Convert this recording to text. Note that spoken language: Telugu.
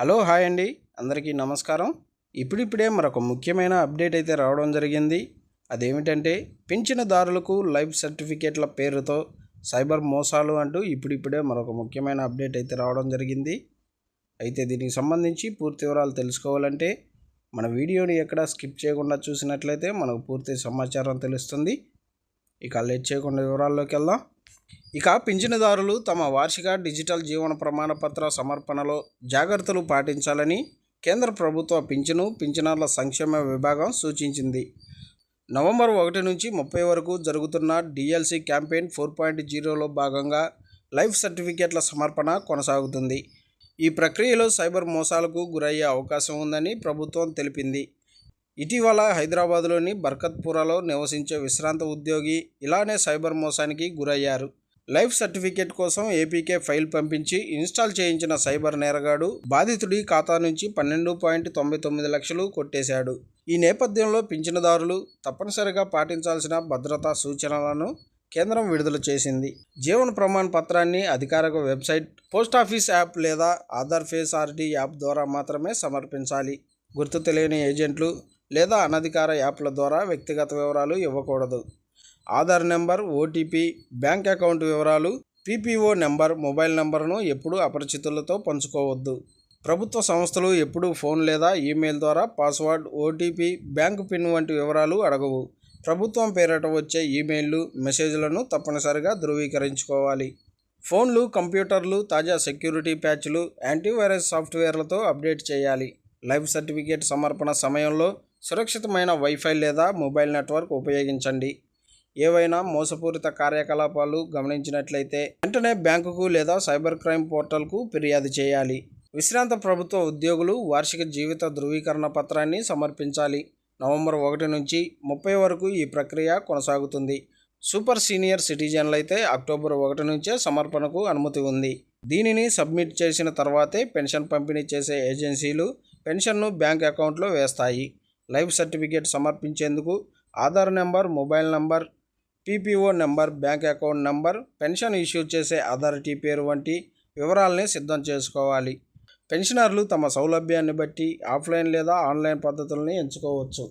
హలో హాయ్ అండి. అందరికీ నమస్కారం. ఇప్పుడిప్పుడే మరొక ముఖ్యమైన అప్డేట్ అయితే రావడం జరిగింది. అదేమిటంటే పింఛనదారులకు లైఫ్ సర్టిఫికేట్ల పేరుతో సైబర్ మోసాలు అంటూ ఇప్పుడిప్పుడే మరొక ముఖ్యమైన అప్డేట్ అయితే రావడం జరిగింది. అయితే దీనికి సంబంధించి పూర్తి వివరాలు తెలుసుకోవాలంటే మన వీడియోని ఎక్కడ స్కిప్ చేయకుండా చూసినట్లయితే మనకు పూర్తి సమాచారం తెలుస్తుంది. ఇక లేట్ చేయకుండా వివరాల్లోకి వెళ్దాం. ఇక పింఛనుదారులు తమ వార్షిక డిజిటల్ జీవన ప్రమాణపత్ర సమర్పణలో జాగ్రత్తలు పాటించాలని కేంద్ర ప్రభుత్వ పింఛను పింఛనర్ల సంక్షేమ విభాగం సూచించింది. నవంబర్ ఒకటి నుంచి ముప్పై వరకు జరుగుతున్న డిఎల్సి క్యాంపెయిన్ ఫోర్ పాయింట్ జీరోలో భాగంగా లైఫ్ సర్టిఫికేట్ల సమర్పణ కొనసాగుతుంది. ఈ ప్రక్రియలో సైబర్ మోసాలకు గురయ్యే అవకాశం ఉందని ప్రభుత్వం తెలిపింది. ఇటీవల హైదరాబాద్లోని బర్కత్పురాలో నివసించే విశ్రాంత ఉద్యోగి ఇలానే సైబర్ మోసానికి గురయ్యారు. లైఫ్ సర్టిఫికేట్ కోసం ఏపీకే ఫైల్ పంపించి ఇన్స్టాల్ చేయించిన సైబర్ నేరగాడు బాధితుడి ఖాతా నుంచి పన్నెండు పాయింట్ తొంభై తొమ్మిది లక్షలు కొట్టేశాడు. ఈ నేపథ్యంలో పింఛనుదారులు తప్పనిసరిగా పాటించాల్సిన భద్రతా సూచనలను కేంద్రం విడుదల చేసింది. జీవన ప్రమాణ పత్రాన్ని అధికారిక వెబ్సైట్ పోస్ట్ ఆఫీస్ యాప్ లేదా ఆధార్ ఫేస్ ఆర్డీ యాప్ ద్వారా మాత్రమే సమర్పించాలి. గుర్తు తెలియని ఏజెంట్లు లేదా అనధికార యాప్ల ద్వారా వ్యక్తిగత వివరాలు ఇవ్వకూడదు. Aadhaar number OTP bank account వివరాలు పీపీఓ నెంబర్ మొబైల్ నెంబర్ను ఎప్పుడూ అపరిచితులతో పంచుకోవద్దు. ప్రభుత్వ సంస్థలు ఎప్పుడూ ఫోన్ లేదా ఈమెయిల్ ద్వారా పాస్వర్డ్ ఓటీపీ బ్యాంకు పిన్ వంటి వివరాలు అడగవు. ప్రభుత్వం పేరిట వచ్చే ఈమెయిల్లు మెసేజ్లను తప్పనిసరిగా ధృవీకరించుకోవాలి. ఫోన్లు కంప్యూటర్లు తాజా సెక్యూరిటీ ప్యాచ్లు యాంటీవైరస్ సాఫ్ట్వేర్లతో అప్డేట్ చేయాలి. లైఫ్ సర్టిఫికేట్ సమర్పణ సమయంలో సురక్షితమైన వైఫై లేదా మొబైల్ నెట్వర్క్ ఉపయోగించండి. ఏవైనా మోసపూరిత కార్యకలాపాలు గమనించినట్లయితే వెంటనే బ్యాంకుకు లేదా సైబర్ క్రైమ్ పోర్టల్కు ఫిర్యాదు చేయాలి. విశ్రాంత ప్రభుత్వ ఉద్యోగులు వార్షిక జీవిత ధృవీకరణ పత్రాన్ని సమర్పించాలి. నవంబర్ ఒకటి నుంచి ముప్పై వరకు ఈ ప్రక్రియ కొనసాగుతుంది. సూపర్ సీనియర్ సిటిజన్లు అయితే అక్టోబర్ ఒకటి నుంచే సమర్పణకు అనుమతి ఉంది. దీనిని సబ్మిట్ చేసిన తర్వాతే పెన్షన్ పంపిణీ చేసే ఏజెన్సీలు పెన్షన్ను బ్యాంక్ అకౌంట్లో వేస్తాయి. Life certificate సమర్పించేందుకు Aadhaar number mobile number PPO number bank account number pension issue చేసే అథారిటీ పేరు వంటి వివరాలని సిద్ధం చేసుకోవాలి. పెన్షనర్లు తమ సౌలభ్యాన్ని బట్టి ఆఫ్లైన్ లేదా ఆన్లైన్ పద్ధతులను ఎంచుకోవచ్చు.